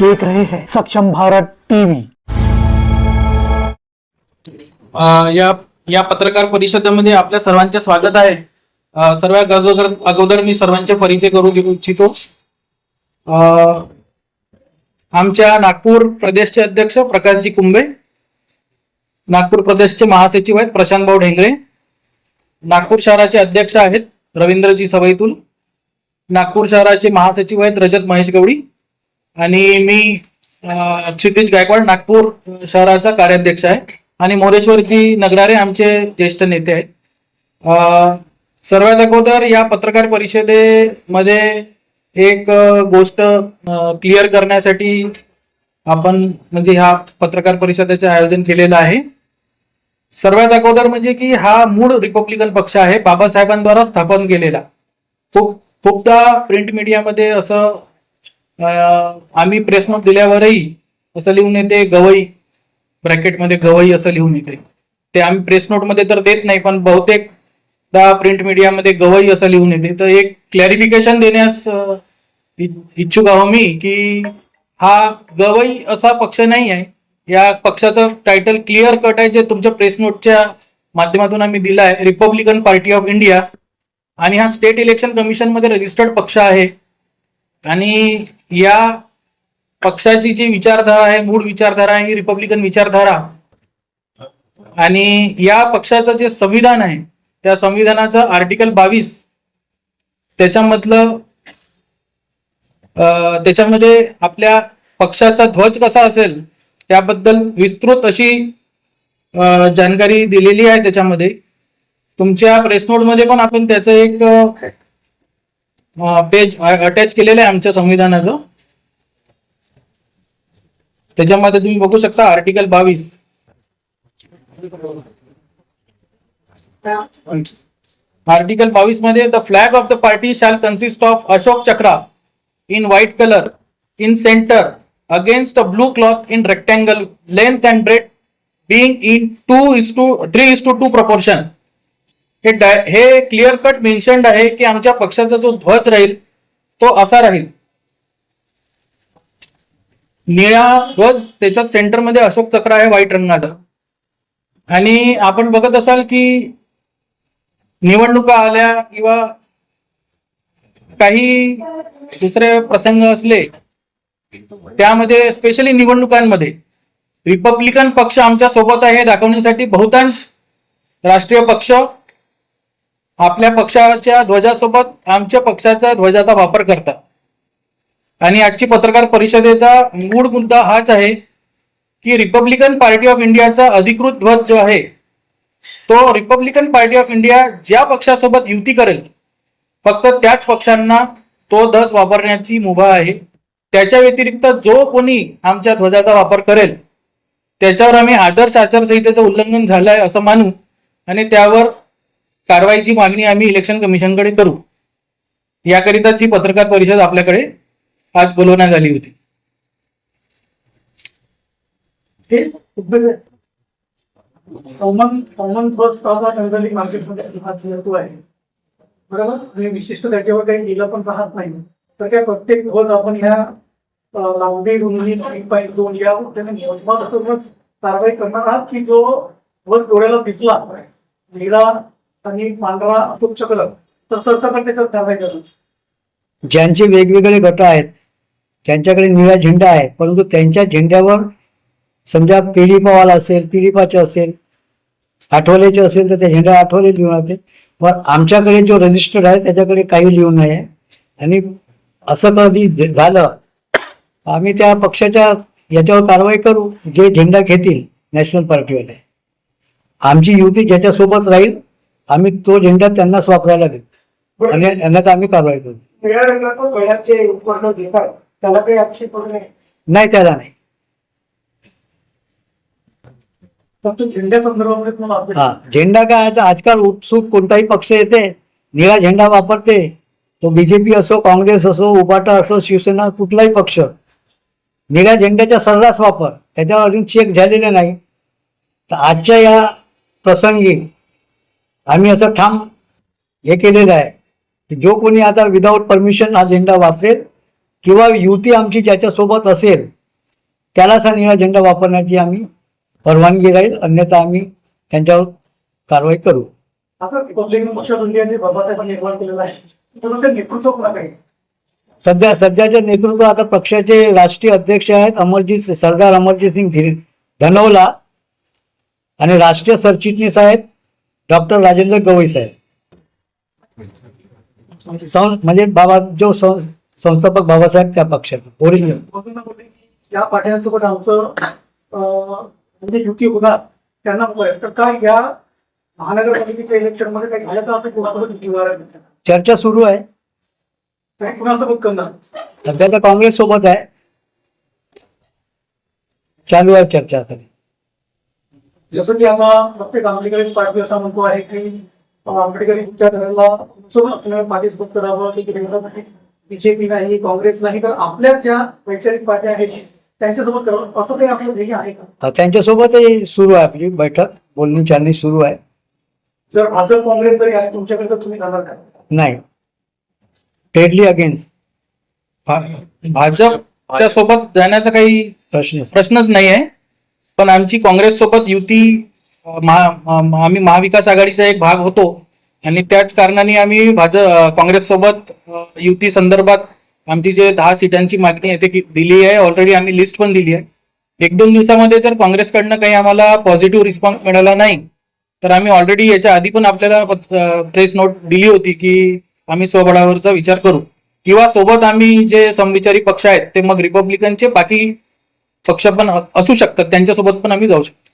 देख रहे हैं सक्षम भारत टीवी। या या पत्रकार परिषदेमध्ये आपल्या सर्वांचे स्वागत आहे. सर्व सर्वात अगोदर अगोदर मी सर्वांचे परिचय करून देऊ इच्छितो आमच्या नागपूर प्रदेशचे अध्यक्ष प्रकाशजी कुंभे नागपूर प्रदेशचे महासचिव आहेत प्रशांत भाऊ ढेंगरे नागपूर शहराचे अध्यक्ष आहेत रवींद्रजी सवैतुल नागपूर शहराचे महासचिव आहेत रजत महेश गवडी आणि मी क्षितिज गायकवाड नागपूर शहराचा कार्याध्यक्ष आहे. आणि मोरेश्वरजी नगरारे आमचे ज्येष्ठ नेते आहेत. सर्वात अगोदर या पत्रकार परिषदेमध्ये एक गोष्ट क्लिअर करण्यासाठी आपण म्हणजे ह्या पत्रकार परिषदेचे आयोजन केलेलं आहे. सर्वात अगोदर म्हणजे की हा मूळ रिपब्लिकन पक्ष आहे. बाबासाहेबांद्वारा स्थापन केलेला. खूप खूपदा प्रिंट मीडियामध्ये असं आम्ही प्रेस नोट दिल्यावरही असं लिहून येते गवई ब्रॅकेटमध्ये गवई असं लिहून येते. ते आम्ही प्रेस नोटमध्ये तर देत नाही पण बहुतेकदा प्रिंट मीडियामध्ये गवई असं लिहून येते. तर एक क्लॅरिफिकेशन देण्यास इच्छुक आहो मी की हा गवई असा पक्ष नाही आहे. या पक्षाचं टायटल क्लिअर कट आहे जे तुमच्या प्रेस नोटच्या माध्यमातून आम्ही दिला आहे रिपब्लिकन पार्टी ऑफ इंडिया आणि हा स्टेट इलेक्शन कमिशनमध्ये रजिस्टर्ड पक्ष आहे. आणि या पक्षाची जी विचारधारा आहे मूळ विचारधारा आहे ही रिपब्लिकन विचारधारा. आणि या पक्षाचं जे संविधान आहे त्या संविधानाचं आर्टिकल बावीस त्याच्यामधलं त्याच्यामध्ये आपल्या पक्षाचा ध्वज कसा असेल त्याबद्दल विस्तृत अशी जानकारी दिलेली आहे त्याच्यामध्ये. तुमच्या प्रेस नोटमध्ये पण आपण त्याचं एक पेज अटॅच केलेलं आहे आमच्या संविधानाचं. त्याच्यामध्ये तुम्ही बघू शकता आर्टिकल बावीस. आर्टिकल बावीसमध्ये the flag of the party shall consist of Ashoka chakra in white colour in centre against a blue cloth in rectangle length and breadth being in two is to three is to two proportion हे हे clear cut mentioned आहे की आमच्या पक्षाचा जो ध्वज राहील तो असा राहील. निळा ध्वज त्याच्यात सेंटरमध्ये अशोक चक्र आहे व्हाईट रंगाचा. आणि आपण बघत असाल की निवडणुका आल्या किंवा काही दुसरे प्रसंग असले त्यामध्ये स्पेशली निवडणुकांमध्ये रिपब्लिकन पक्ष आमच्यासोबत आहे हे दाखवण्यासाठी बहुतांश राष्ट्रीय पक्ष आपल्या पक्षाच्या ध्वजासोबत आमच्या पक्षाच्या ध्वजाचा वापर करतात. आणि आजची पत्रकार परिषदेचा मूळ मुद्दा हाच आहे की रिपब्लिकन पार्टी ऑफ इंडियाचा अधिकृत ध्वज जो आहे तो रिपब्लिकन पार्टी ऑफ इंडिया ज्या पक्षासोबत युती करेल फक्त त्याच पक्षांना तो ध्वज वापरण्याची मुभा आहे. त्याच्या व्यतिरिक्त जो कोणी आमच्या ध्वजाचा वापर करेल त्याच्यावर आम्ही आदर्श आचारसंहितेचं उल्लंघन झालं आहे असं मानू आणि त्यावर कारवाईची मागणी आम्ही इलेक्शन कमिशनकडे करू. याकरिताच ही पत्रकार परिषद आपल्याकडे आज बोलवण्यात आली होती. कॉमन कॉमन बस जनरली मार्केटमध्ये मिळतो आहे. बरोबर? आणि विशिष्ट त्याच्यावर काही लिहिलं पण राहत नाही. तर त्या प्रत्येक रोज आपण ह्या लांबी रुंदी एक पाय दोन या त्याने मोजमाप करूनच कारवाई करणार आहात की जो वर डोळ्याला दिसला निळा आणि मांडवा खूप चक्र तर सरसकट त्याच्यावर कारवाई करणार ज्यांचे वेगवेगळे गट आहेत त्यांच्याकडे निळा झेंडा आहे परंतु त्यांच्या झेंड्यावर समजा पिलिपावाला असेल पिलिपाचे असेल आठवलेचे असेल तर त्या झेंडा आठवले लिहून राहते पण आमच्याकडे जो रजिस्टर्ड आहे त्याच्याकडे काही लिहून नाही आहे. आणि असं कधी झालं आम्ही त्या पक्षाच्या याच्यावर कारवाई करू जे झेंडा घेतील नॅशनल पार्टीवाले. आमची युती ज्याच्यासोबत राहील आम्ही तो झेंडा त्यांनाच वापरायला देऊ आणि अन्यथा आम्ही कारवाई करू निळ्या रंगाचं गळ्यात जे उपकरणं घेतात त्याला काही आक्षेप करू नये? नाही त्याला नाही. फक्त झेंड्या संदर्भामध्ये तुम्हाला अपडेट हा झेंडा काय आहे? तर आजकाल उत्सुक कोणताही पक्ष येते निळा झेंडा वापरते. तो बीजेपी असो काँग्रेस असो उबाटा असो शिवसेना कुठलाही पक्ष निळ्या झेंड्याचा सर्रास वापर. त्याच्यावर अजून चेक झालेले नाही. तर आजच्या या प्रसंगी आम्ही असं ठाम हे केलेलं आहे की जो कोणी आता विदाऊट परमिशन हा झेंडा वापरेल किंवा युती आमची ज्याच्यासोबत असेल त्यालाच हा निळा झेंडा वापरण्याची आम्ही परवानगी राहील. अन्यथा आम्ही त्यांच्यावर कारवाई करू. सध्या सध्याचे नेतृत्व आता पक्षाचे राष्ट्रीय अध्यक्ष आहेत अमरजीत सरदार अमरजीत सिंग धनवला आणि राष्ट्रीय सरचिटणीस आहेत. डॉक्टर राजेंद्र गवई साहेब. म्हणजे बाबा जो संस्थापक बाबासाहेब त्या पक्षात. ओरिजिनल या पाठ्यांसोबत आमचं म्हणजे युती होणार त्यांना तर काय या महानगरपालिकेच्या इलेक्शनमध्ये काही झालं का असं कुणासोबत युती होणार? चर्चा सुरू आहे. काय कुणासोबत करणार? सध्या तर काँग्रेस सोबत आहे. चालू आहे चर्चा आता. जसं की आता प्रत्येक आंबेडकरी पार्टी असा म्हणतो आहे की आंबेडकरी विचारधारेला सोबत असणाऱ्या पार्टिसिपेट करावं की बीजेपी नाही काँग्रेस नाही तर आपल्या ज्या वैचारिक पार्ट्या आहेत त्यांच्यासोबत करावं. असं काही आपलं ध्येय आहे का? हा, त्यांच्यासोबतही सुरू आहे आपली बैठक. बोलणी चालणी सुरू आहे. जर भाजप काँग्रेस जरी आहे तुमच्याकडे तर तुम्ही जाणार का? नाही. डेडली अगेन्स्ट भाजपच्या सोबत जाण्याचा काही प्रश्न. प्रश्नच नाही आहे पण आमची काँग्रेस सोबत युती महा आम्ही महाविकास आघाडीचा एक भाग होतो. आणि त्याच कारणाने आम्ही भाजप काँग्रेस सोबत युती संदर्भात आमची जे दहा सीटांची मागणी आहे ते दिली आहे. ऑलरेडी आम्ही लिस्ट पण दिली आहे. एक दोन दिवसामध्ये जर काँग्रेसकडनं काही आम्हाला पॉझिटिव्ह रिस्पॉन्स मिळाला नाही तर आम्ही ऑलरेडी याच्या आधी पण आपल्याला प्रेस नोट दिली होती की आम्ही स्वबळावरचा विचार करू. किंवा सोबत आम्ही जे समविचारी पक्ष आहेत ते मग रिपब्लिकनचे बाकी पक्ष पण असू शकतात त्यांच्यासोबत पण आम्ही जाऊ शकतो.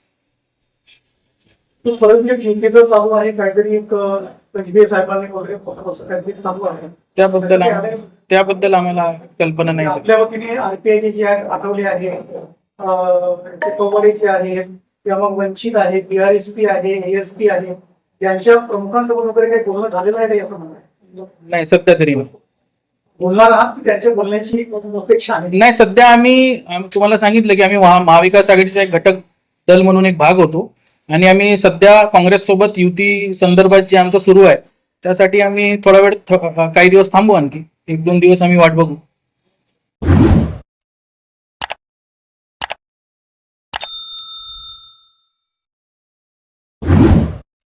चालू आहे काहीतरी एक एचबीए साहेबांनी वगैरे चालू आहे. त्याबद्दल त्याबद्दल आम्हाला कल्पना नाही आपल्या वतीने आरपीआय जे आहे आठवले आहे कवडेचे आहे किंवा मग वंचित आहे बीआरएसपी आहे एएसपी आहे यांच्या प्रमुखांसोबत वगैरे काही बोलणं झालेलं आहे काही असं नाही सध्या तरी. बोलणार आहात की त्यांच्या बोलण्याची अपेक्षा आहे? नाही सध्या आम्ही तुम्हाला सांगितलं की आम्ही महा- महाविकास आघाडीचा एक घटक दल म्हणून एक भाग होतो. आणि आम्ही सध्या काँग्रेस सोबत युती संदर्भात जे आमचं सुरू आहे त्यासाठी आम्ही थोडा वेळ थ- काही दिवस थांबू आणखी. एक दोन दिवस आम्ही वाट बघू.